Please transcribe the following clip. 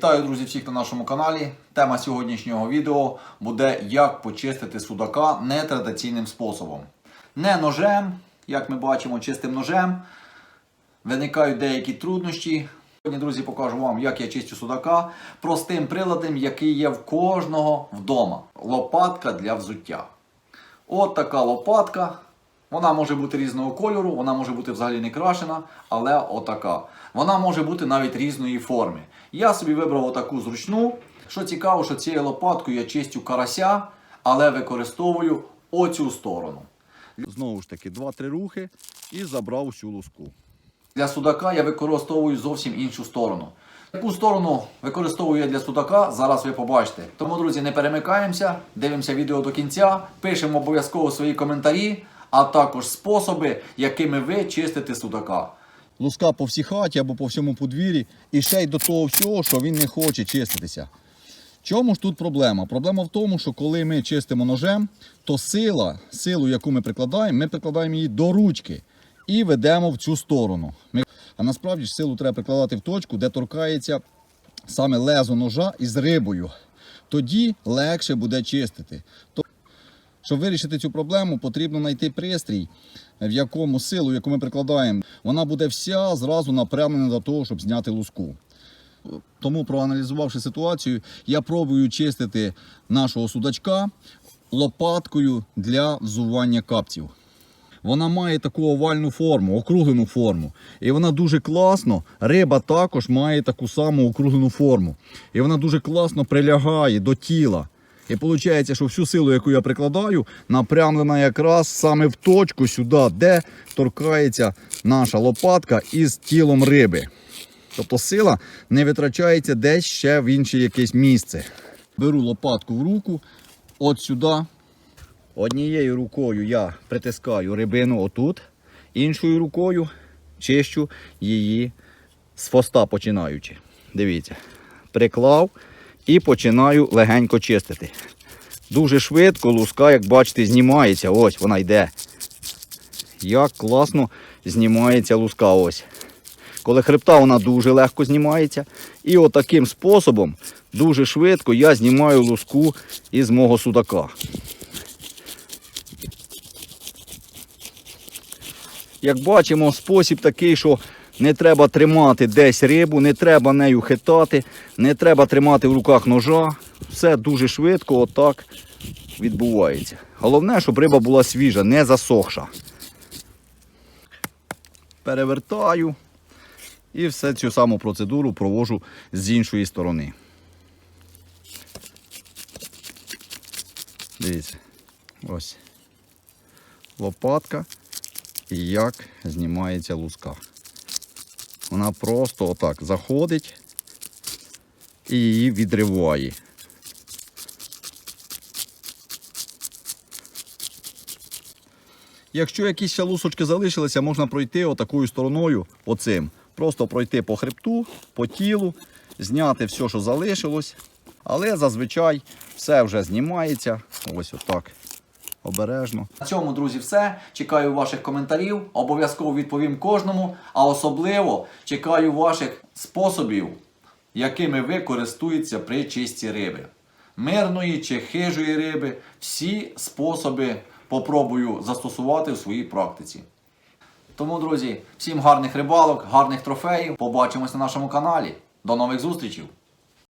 Вітаю, друзі, всіх на нашому каналі. Тема сьогоднішнього відео буде як почистити судака нетрадиційним способом. Не ножем, як ми бачимо, чистим ножем. Виникають деякі труднощі. Сьогодні, друзі, покажу вам, як я чистю судака простим приладом, який є в кожного вдома. Лопатка для взуття. От така лопатка. Вона може бути різного кольору, вона може бути взагалі не крашена, але отака. Вона може бути навіть різної форми. Я собі вибрав отаку зручну. Що цікаво, що цією лопаткою я чистю карася, але використовую оцю сторону. Знову ж таки, 2-3 рухи і забрав всю луску. Для судака я використовую зовсім іншу сторону. Яку сторону використовую я для судака, зараз ви побачите. Тому, друзі, не перемикаємося, дивимося відео до кінця, пишемо обов'язково свої коментарі, а також способи, якими ви чистите судака. Луска по всій хаті або по всьому подвір'ї, і ще й до того всього, що він не хоче чиститися. Чому ж тут проблема? Проблема в тому, що коли ми чистимо ножем, то сила, силу, яку ми прикладаємо, ми прикладаємо її до ручки і ведемо в цю сторону. А насправді ж силу треба прикладати в точку, де торкається саме лезо ножа із рибою. Тоді легше буде чистити. Щоб вирішити цю проблему, потрібно знайти пристрій, в якому силу, яку ми прикладаємо, вона буде вся зразу напрямлена до того, щоб зняти луску. Тому, проаналізувавши ситуацію, я пробую чистити нашого судачка лопаткою для взування капців. Вона має таку овальну форму, округлену форму. І вона дуже класно. Риба також має таку саму округлену форму. І вона дуже класно прилягає до тіла. І виходить, що всю силу, яку я прикладаю, напрямлена якраз саме в точку сюди, де торкається наша лопатка із тілом риби. Тобто сила не витрачається десь ще в інше якесь місце. Беру лопатку в руку, от сюди. Однією рукою я притискаю рибину отут, іншою рукою чищу її з хвоста починаючи. Дивіться, приклав і починаю легенько чистити. Дуже швидко луска, як бачите, знімається. Ось вона йде. Як класно знімається луска. Ось. Коли хребта вона дуже легко знімається. І отаким способом дуже швидко я знімаю луску із мого судака. Як бачимо, спосіб такий, що не треба тримати десь рибу, не треба нею хитати, не треба тримати в руках ножа. Все дуже швидко отак відбувається. Головне, щоб риба була свіжа, не засохша. Перевертаю і все цю саму процедуру провожу з іншої сторони. Дивіться, ось лопатка і як знімається луска. Вона просто отак заходить і її відриває. Якщо якісь ще лусочки залишилися, можна пройти отакою стороною, оцим. Просто пройти по хребту, по тілу, зняти все, що залишилось. Але зазвичай все вже знімається. Ось отак. Обережно. На цьому, друзі, все. Чекаю ваших коментарів. Обов'язково відповім кожному. А особливо чекаю ваших способів, якими ви користуєтеся при чисті риби. Мирної чи хижої риби. Всі способи попробую застосувати в своїй практиці. Тому, друзі, всім гарних рибалок, гарних трофеїв. Побачимось на нашому каналі. До нових зустрічей!